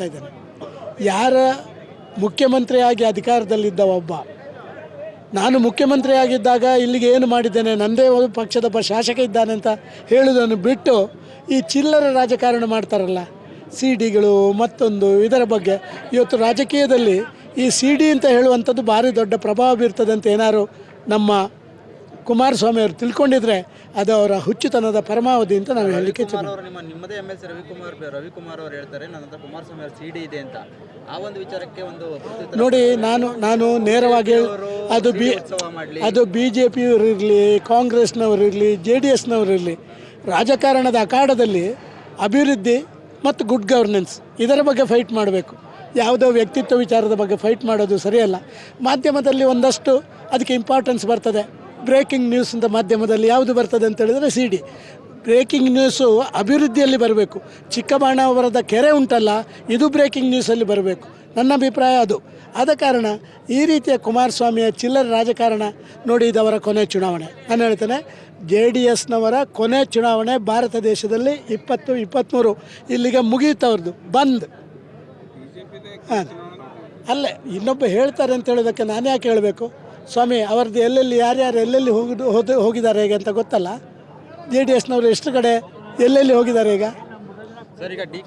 ಹೇಳ್ತಾ ಇದ್ದಾನೆ. ಯಾರ ಮುಖ್ಯಮಂತ್ರಿಯಾಗಿ ಅಧಿಕಾರದಲ್ಲಿದ್ದ ಒಬ್ಬ, ನಾನು ಮುಖ್ಯಮಂತ್ರಿಯಾಗಿದ್ದಾಗ ಇಲ್ಲಿಗೆ ಏನು ಮಾಡಿದ್ದೇನೆ ನನ್ನದೇ ಒಂದು ಪಕ್ಷದೊಬ್ಬ ಶಾಸಕ ಇದ್ದಾನೆ ಅಂತ ಹೇಳುವುದನ್ನು ಬಿಟ್ಟು ಈ ಚಿಲ್ಲರೆ ರಾಜಕಾರಣ ಮಾಡ್ತಾರಲ್ಲ ಸಿ ಡಿಗಳು ಮತ್ತೊಂದು ಇದರ ಬಗ್ಗೆ. ಇವತ್ತು ರಾಜಕೀಯದಲ್ಲಿ ಈ ಸಿ ಡಿ ಅಂತ ಹೇಳುವಂಥದ್ದು ಭಾರಿ ದೊಡ್ಡ ಪ್ರಭಾವ ಬೀರ್ತದೆ ಅಂತ ಏನಾರು ನಮ್ಮ ಕುಮಾರಸ್ವಾಮಿ ಅವರು ತಿಳ್ಕೊಂಡಿದ್ರೆ ಅದು ಅವರ ಹುಚ್ಚುತನದ ಪರಮಾವಧಿ ಅಂತ ನಾನು ಹೇಳಲಿಕ್ಕೆ ಅವರು ನಿಮ್ಮ ನಿಮ್ಮದೇ M L C Ravikumar Ravikumar ಅವರು ಹೇಳ್ತಾರೆ ನನ್ನ ಹತ್ರ ಕುಮಾರಸ್ವಾಮಿ ಅವರು ಸಿ ಡಿ ಇದೆ ಅಂತ. ಆ ಒಂದು ವಿಚಾರಕ್ಕೆ ಒಂದು ನೋಡಿ ನಾನು ನಾನು ನೇರವಾಗಿ ಅದು ಬಿ ಅದು ಬಿ ಜೆ ಪಿಯವರಿರಲಿ ಕಾಂಗ್ರೆಸ್ನವರಿರಲಿ ಜೆ ಡಿ ಎಸ್ನವರಿರಲಿ ರಾಜಕಾರಣದ ಅಖಾಡದಲ್ಲಿ ಅಭಿವೃದ್ಧಿ ಮತ್ತು ಗುಡ್ ಗವರ್ನೆನ್ಸ್ ಇದರ ಬಗ್ಗೆ ಫೈಟ್ ಮಾಡಬೇಕು. ಯಾವುದೋ ವ್ಯಕ್ತಿತ್ವ ವಿಚಾರದ ಬಗ್ಗೆ ಫೈಟ್ ಮಾಡೋದು ಸರಿಯಲ್ಲ. ಮಾಧ್ಯಮದಲ್ಲಿ ಒಂದಷ್ಟು ಅದಕ್ಕೆ ಇಂಪಾರ್ಟೆನ್ಸ್ ಬರ್ತದೆ. ಬ್ರೇಕಿಂಗ್ ನ್ಯೂಸ್ ಅಂತ ಮಾಧ್ಯಮದಲ್ಲಿ ಯಾವುದು ಬರ್ತದೆ ಅಂತ ಹೇಳಿದರೆ ಸಿ ಡಿ. ಬ್ರೇಕಿಂಗ್ ನ್ಯೂಸು ಅಭಿವೃದ್ಧಿಯಲ್ಲಿ ಬರಬೇಕು. ಚಿಕ್ಕಬಾಣಾವರದ ಕೆರೆ ಉಂಟಲ್ಲ ಇದು ಬ್ರೇಕಿಂಗ್ ನ್ಯೂಸಲ್ಲಿ ಬರಬೇಕು. ನನ್ನ ಅಭಿಪ್ರಾಯ ಅದು. ಆದ ಕಾರಣ ಈ ರೀತಿಯ ಕುಮಾರಸ್ವಾಮಿಯ ಚಿಲ್ಲರೆ ರಾಜಕಾರಣ ನೋಡಿ ಇದವರ ಕೊನೆ ಚುನಾವಣೆ. ನಾನು ಹೇಳ್ತೇನೆ ಜೆ ಡಿ ಎಸ್ನವರ ಕೊನೆ ಚುನಾವಣೆ ಭಾರತ ದೇಶದಲ್ಲಿ ಇಪ್ಪತ್ತು ಇಪ್ಪತ್ತ್ಮೂರು ಇಲ್ಲಿಗೆ ಮುಗಿಯುತ್ತವ್ರದ್ದು. ಬಂದ್. ಹಾಂ. ಅಲ್ಲೇ ಇನ್ನೊಬ್ಬ ಹೇಳ್ತಾರೆ ಅಂತ ಹೇಳೋದಕ್ಕೆ ನಾನು ಯಾಕೆ ಹೇಳಬೇಕು? ಸ್ವಾಮಿ, ಅವ್ರದ್ದು ಎಲ್ಲೆಲ್ಲಿ, ಯಾರ್ಯಾರು ಎಲ್ಲೆಲ್ಲಿ ಹೋಗಿದ್ದು ಹೋದ, ಹೋಗಿದ್ದಾರೆ ಹೇಗೆ ಅಂತ ಗೊತ್ತಲ್ಲ? ಜೆ ಡಿ ಎಸ್ನವರು ಎಷ್ಟು ಕಡೆ ಎಲ್ಲೆಲ್ಲಿ ಹೋಗಿದ್ದಾರೆ ಈಗ? ಈಗ